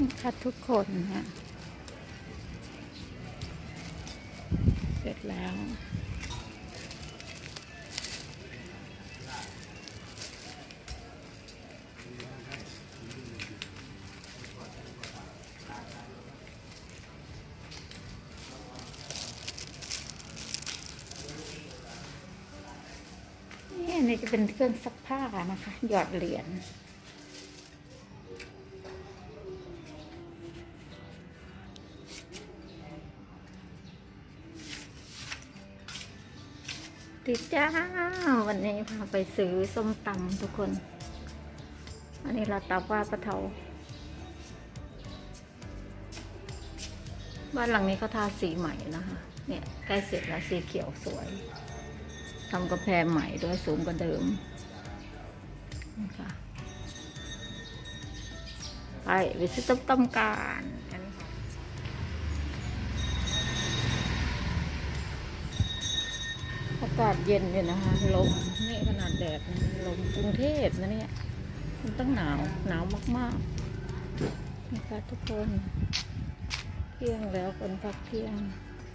นี่ค่ะทุกคนฮะเสร็จแล้วนี่อันนี้จะเป็นเครื่องซักผ้านะคะ หยอดเหรียญ ดจ้า วันนี้พาไปซื้อส้มตำทุกคน อันนี้เราตับว่าปะเทาบ้านหลังนี้เขาทาสีใหม่นะคะ เนี่ยใกล้เสร็จแล้วสีเขียวสวยทำกระแพงใหม่ด้วยสูงกว่าเดิมนี่ค่ะไปไปซื้อต้มตำกันากาศเย็นอยู่นะคะลมนี่ขนาดแดดนะลมกรุงเทพนะเนี่ยมันต้องหนาวหนาวมากๆนะคะทุกคน เที่ยงแล้วคนพักเที่ยง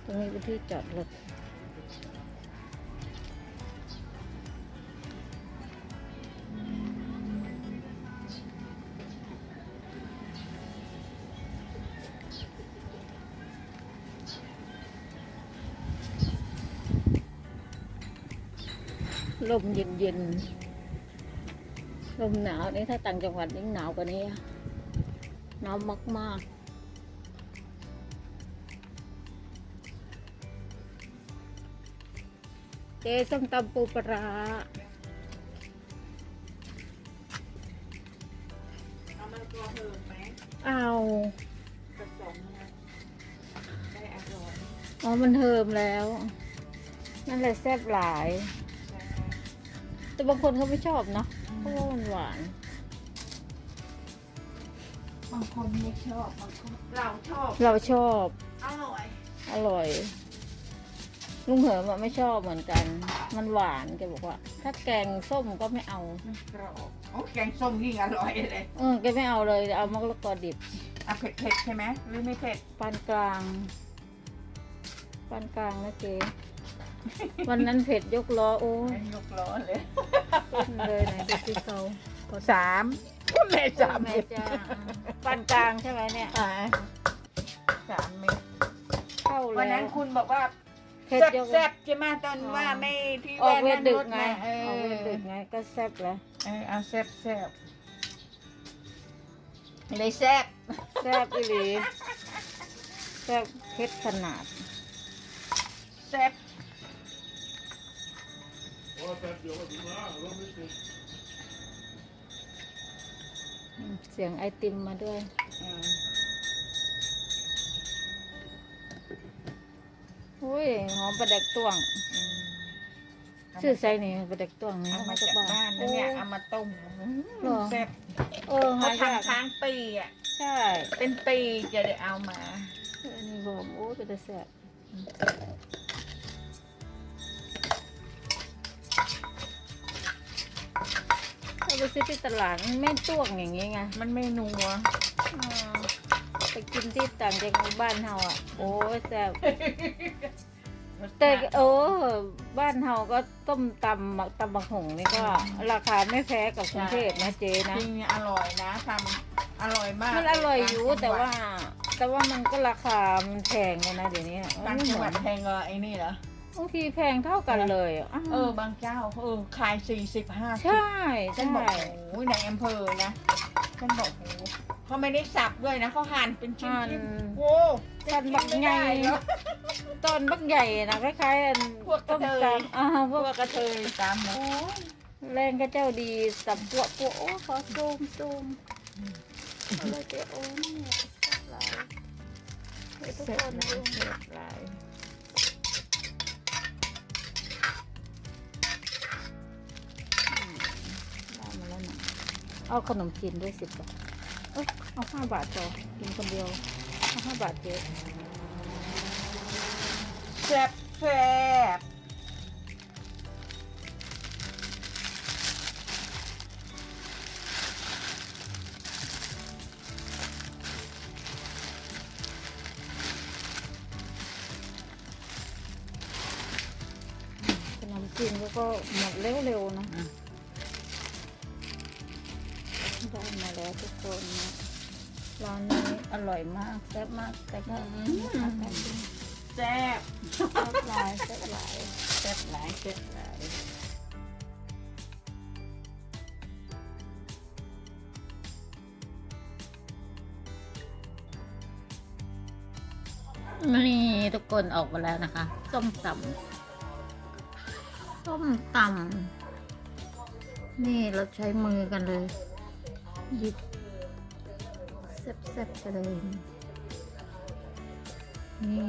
ตรงนี้เป็นที่จอดรถ ลมเย็นเย็นๆลมหนาวนี่ถ้าต่างจังหวัดยิ่งหนาวกว่านี้อะหนาวมากๆเจส้มตำปูปลาร้าเอามันตัวเหิมไหมเอาผสมนะได้อร่อยอ๋อ มันเทิมแล้ว นั่นแหละแซ่บหลายใช่ แต่บางคนเขาไม่ชอบเนาะเพราะว่ามันหวาน บางคนไม่ชอบบางคนเราชอบ เราชอบ อร่อย อร่อย ลุงเหิมอะไม่ชอบเหมือนกัน มันหวานแกบอกว่า ถ้าแกงส้มก็ไม่เอา มันกรอบโอ้แกงส้มยิ่งอร่อยเลยเออแกไม่เอาเลยเอามะละกอดิบอะเผ็ดเผ็ดๆใช่ไหมหรือไม่เผ็ดปานกลางปานกลางนะเจ วันนั้นเผ็ดยกล้อโอ้ยยกล้อเลยเต้นเลยไหนดูสิเขาเขาสามแม่สามแม่เม็ดจ้าปานกลางใช่ไหมเนี่ยอ่าสามเม็ดเข้าวันแล้นั้วนคุณบอกว่าเผ็ดแซ่บยกแซ่บๆใช่ไหมตอนว่าอ๋อไม่ที่ออกเวแว่รนดึกรถไงนะเอออกเวรอดึกไงก็แซ่บแล้วเออเอาแซ่บแซ่บเลยแซ่บแซ่บอีหลีแซ่บเผ็ดขนาด อืมเสียงไอติมมาด้วยอืมอุ้ยหอมประเด็กต้วงอืมชื่อไซนี่ประเด็กต้วงนี่เอามาจากบ้านนะเนี่ยเอามาต้มเหรอแซ่บเออเขาหายากทำค้างปีอะ ใช่เป็นปีจะได้เอามา อันนี้บอกโอ้ยเป็นแซ่บ ซื้อที่ตลาดมันแม่นต้วงอย่างงี้ไงมันไม่นัวอ่าไปกินที่ต่างจังหวัดบ้านเฮาอะ โอ้ยแซ่บแต่เออบ้านเฮาก็ต้มตำบักตำบักหงนี่ก็ ราคาไม่แพ้กับกรุงเทพนะเจจนะริงอร่อยนะทำอร่อยมากมันอร่อยอยู่แต่ว่า แต่ว่ามันก็ราคามันแพงเลยนะเดี๋ยวนี้ต่างไม่จังเหหมืวัอดนแพงกว่าไอ้นี่เหรอ บางทีแพงเท่ากันเลยอะเออบางเจ้าเออขายสี่สิบห้าสิบใช่ฉันใช่บอกโอ้ยในอำเภอนะฉันบอกโอ้เขาไม่ได้สับด้วยนะเขาหั่นเป็นชิ้หั่นนๆโอ้ท่านบักใหญ่ไม่ได้เหรอต้นบักใหญ่นะคล้ายๆอันพวกกระต้มเทยตำอ่าพพววกกกระเทยตามนะโอ้ยแรงก็เจ้าดีสับปวกปวกโอ้ขอซูมซูมเอาเลยเจ้าโอ้เนี่ยหลายเฮ้ยทุกคนดู หลาย เอาขนมจีนด้วยสิบบาทเออเอาห้าบาทจอกินคนเดียวเอาห้าบาทเยอะแซ่บแซ่บขนมจีนก็หมดเร็วๆนะ ได้มาแล้วทุกคนนะร้านนี้อร่อยมากแซ่บมากแต่ก็แซ่บแซ่บหลายแซ่บหลายแซ่บหลายแซ่บหลายนี่ทุกคนออกมาแล้วนะคะ ส้มตำส้มตำนี่เราใช้มือกันเลย หยิบแซ่บๆไปเลย นี่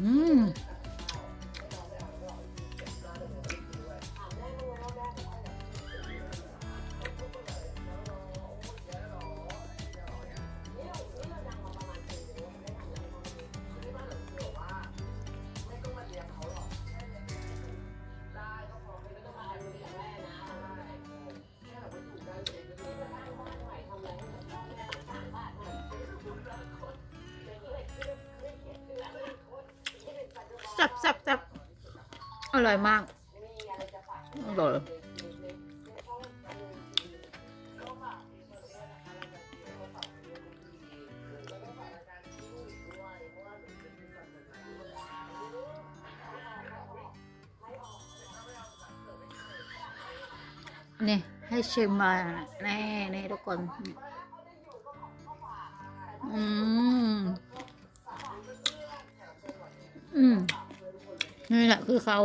อืม แซ่บแซ่บอร่อยมากอร่อยนี่ให้ชิมมาแน่นี่ทุกคน อืม นี่แหละคือเขา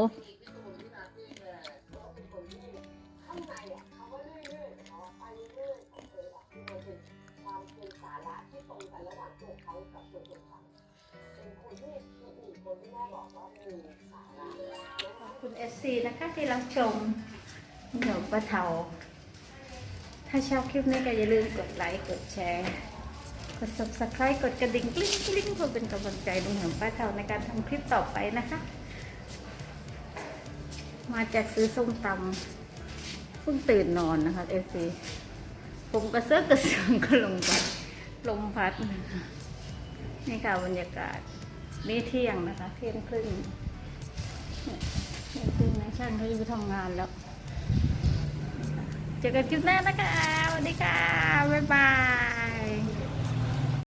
คุณเอสซีนะคะที่รับชมเดี๋ยวป้าเทา ถ้าชอบคลิปนี้ก็อย่าลืมกดไลค์กดแชร์กด subscribe กดกระดิ่งกลิ้งกลิ้งเพื่อเป็นกำลังใจลุงเหมือนป้าเทาในการทำคลิปต่อไปนะคะ มาจากซื้อส้มตำเพิ่งตื่นนอนนะคะเอฟซีผมกระเซิร์กระเสืองก็ลงไปลมพัดนะคะนี่ค่ะบรรยากาศนี่เที่ยงนะคะ เที่ยงครึ่งเนี่ยเที่ยงครึ่งนะช่างเขาจะไปทำงานแล้วเจอกันคลิปหน้านะคะสวัสดีค่ะ บ๊ายบาย